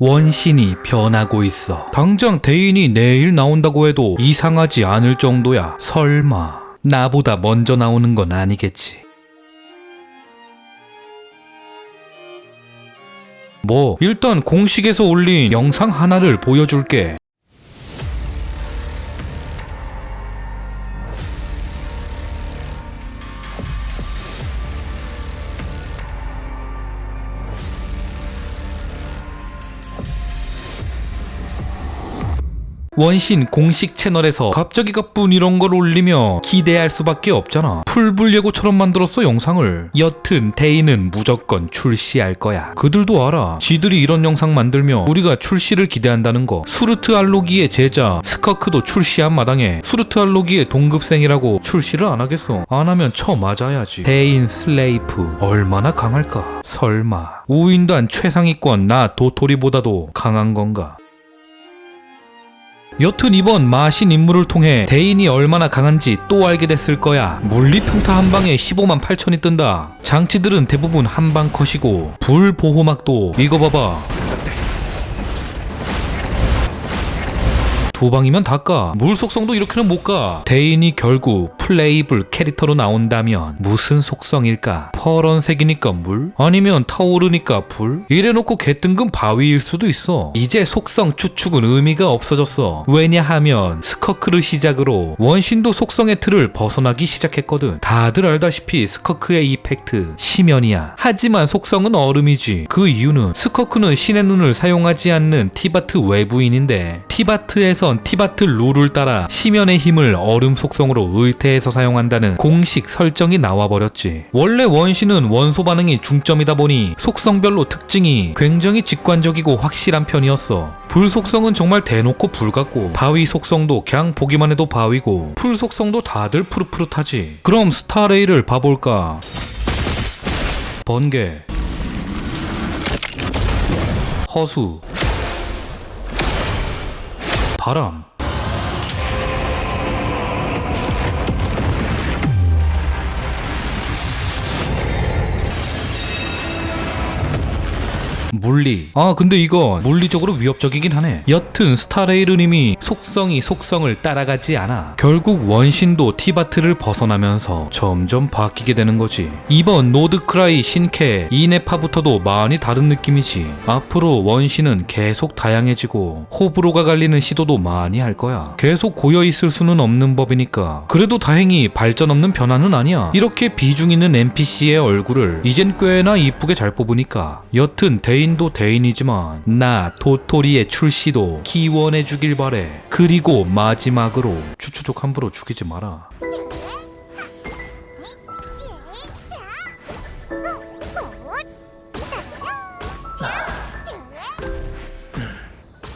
원신이 변하고 있어. 당장 대인이 내일 나온다고 해도 이상하지 않을 정도야. 설마 나보다 먼저 나오는 건 아니겠지. 뭐 일단 공식에서 올린 영상 하나를 보여줄게. 원신 공식 채널에서 갑자기 가뿐 이런 걸 올리며 기대할 수밖에 없잖아. 풀불 예고처럼 만들었어 영상을. 여튼 데이는 무조건 출시할 거야. 그들도 알아. 지들이 이런 영상 만들며 우리가 출시를 기대한다는 거. 수르트 알로기의 제자 스커크도 출시한 마당에 수르트 알로기의 동급생이라고 출시를 안 하겠어. 안 하면 쳐 맞아야지. 데인 슬레이프 얼마나 강할까? 설마 우인단 최상위권 나 도토리보다도 강한 건가? 여튼 이번 마신 임무를 통해 대인이 얼마나 강한지 또 알게 됐을 거야. 물리평타 한 방에 15만 8천이 뜬다. 장치들은 대부분 한 방 컷이고 불 보호막도 이거 봐봐. 두 방이면 다 까. 물 속성도 이렇게는 못 가. 대인이 결국 플레이블 캐릭터로 나온다면 무슨 속성일까? 퍼런색이니까 물? 아니면 타오르니까 불? 이래놓고 개뜬금 바위일 수도 있어. 이제 속성 추측은 의미가 없어졌어. 왜냐하면 스커크를 시작으로 원신도 속성의 틀을 벗어나기 시작했거든. 다들 알다시피 스커크의 이펙트 심연이야. 하지만 속성은 얼음이지. 그 이유는 스커크는 신의 눈을 사용하지 않는 티바트 외부인인데 티바트에 선 티바트 룰을 따라 심연의 힘을 얼음 속성으로 의태해서 사용한다는 공식 설정이 나와버렸지. 원래 원신은 원소 반응이 중점이다 보니 속성별로 특징이 굉장히 직관적이고 확실한 편이었어. 불 속성은 정말 대놓고 불 같고 바위 속성도 그냥 보기만 해도 바위고 풀 속성도 다들 푸릇푸릇하지. 그럼 스타레이를 봐볼까? 번개 허수 바 물리. 아, 근데 이거 물리적으로 위협적이긴 하네. 여튼 스타레이르님이 속성이 속성을 따라가지 않아. 결국 원신도 티바트를 벗어나면서 점점 바뀌게 되는 거지. 이번 노드크라이 신캐 이네파부터도 많이 다른 느낌이지. 앞으로 원신은 계속 다양해지고 호불호가 갈리는 시도도 많이 할 거야. 계속 고여 있을 수는 없는 법이니까. 그래도 다행히 발전 없는 변화는 아니야. 이렇게 비중 있는 NPC의 얼굴을 이젠 꽤나 이쁘게 잘 뽑으니까. 여튼 대인도 대인이지만 나 도토리의 출시도 기원해 주길 바래. 그리고 마지막으로 추추족 함부로 죽이지 마라.